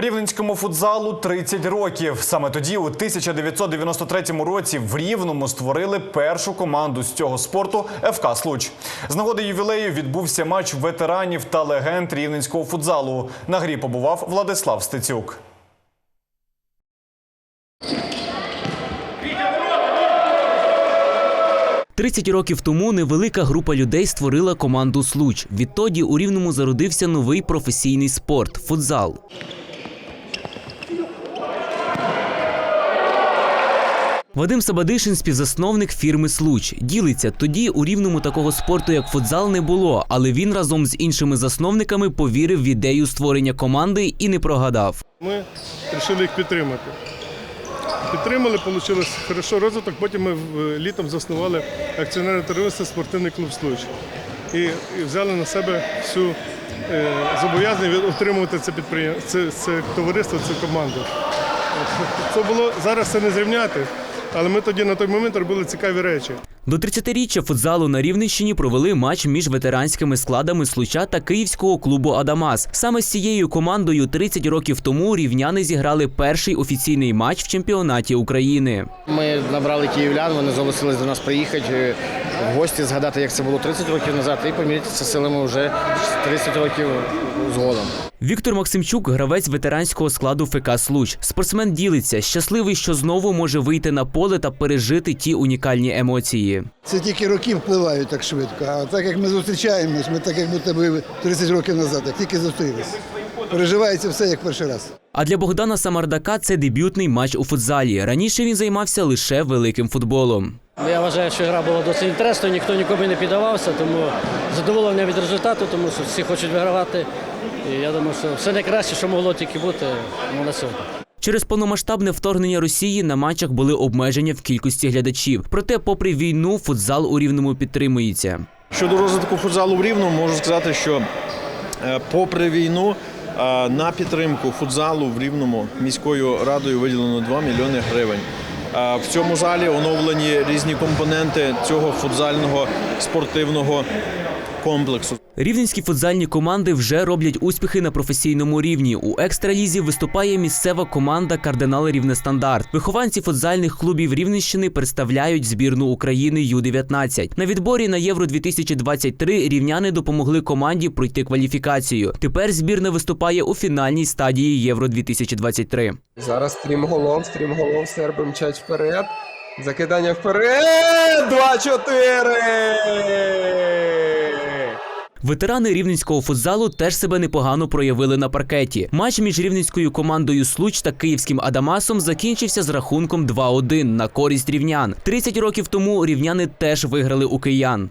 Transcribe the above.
Рівненському футзалу 30 років. Саме тоді, у 1993 році, в Рівному створили першу команду з цього спорту ФК Случ. З нагоди ювілею відбувся матч ветеранів та легенд рівненського футзалу. На грі побував Владислав Стецюк. Тридцять років тому невелика група людей створила команду Случ. Відтоді у Рівному зародився новий професійний спорт футзал. Вадим Сабадишин, співзасновник фірми Случ. Ділиться, тоді у рівному такого спорту, як футзал, не було, але він разом з іншими засновниками повірив в ідею створення команди і не прогадав. Ми вирішили їх підтримати. Підтримали, вийшло хорошо розвиток. Потім ми літом заснували акціонерне товариство спортивний клуб Случ. І, і взяли на себе всю е, зобов'язання утримувати це підприємство, це, це товариство, цю команду. Це було зараз це не зрівняти, але ми тоді на той момент робили цікаві речі. До 30-річчя футзалу на Рівненщині провели матч між ветеранськими складами Случа та київського клубу Адамас. Саме з цією командою 30 років тому рівняни зіграли перший офіційний матч в чемпіонаті України. Ми набрали київлян, вони зголосились до нас приїхати е, в гості, згадати, як це було 30 років назад, і помірятися силами вже 30 років згодом. Віктор Максимчук, гравець ветеранського складу ФК Случ. Спортсмен ділиться, щасливий, що знову може вийти на поле та пережити ті унікальні емоції. Це тільки роки впливають так швидко. А так як ми зустрічаємось, ми так як будто би 30 років назад, як тільки зустрілись. Переживається все як перший раз. А для Богдана Самардака це дебютний матч у футзалі. Раніше він займався лише великим футболом. Ну, Я вважаю, що гра була досить інтересною, ніхто нікому не піддавався, тому задоволення від результату, тому що всі хочуть вигравати. І я думаю, що все найкраще, що могло тільки бути ну, на сьогодні. Через повномасштабне вторгнення Росії на матчах були обмеження в кількості глядачів. Проте, попри війну, футзал у рівному підтримується. Щодо розвитку футзалу в Рівному, можу сказати, що е, попри війну е, на підтримку футзалу в Рівному міською радою виділено 2 мільйони гривень. Е, В цьому залі оновлені різні компоненти цього футзального спортивного комплексу. Рівненські футзальні команди вже роблять успіхи на професійному рівні. У екстралізі виступає місцева команда Кардинал Рівнестандарт. Вихованці футзальних клубів Рівненщини представляють збірну України Ю-19. На відборі на Євро 2023 рівняни допомогли команді пройти кваліфікацію. Тепер збірна виступає у фінальній стадії Євро 2023. Зараз стрімголов, стрімголов, серби мчать вперед. Закидання вперед! 2-4! Ветерани рівненського футзалу теж себе непогано проявили на паркеті. Матч між рівненською командою Случ та київським Адамасом закінчився з рахунком 2-1 на користь рівнян. 30 років тому рівняни теж виграли у киян.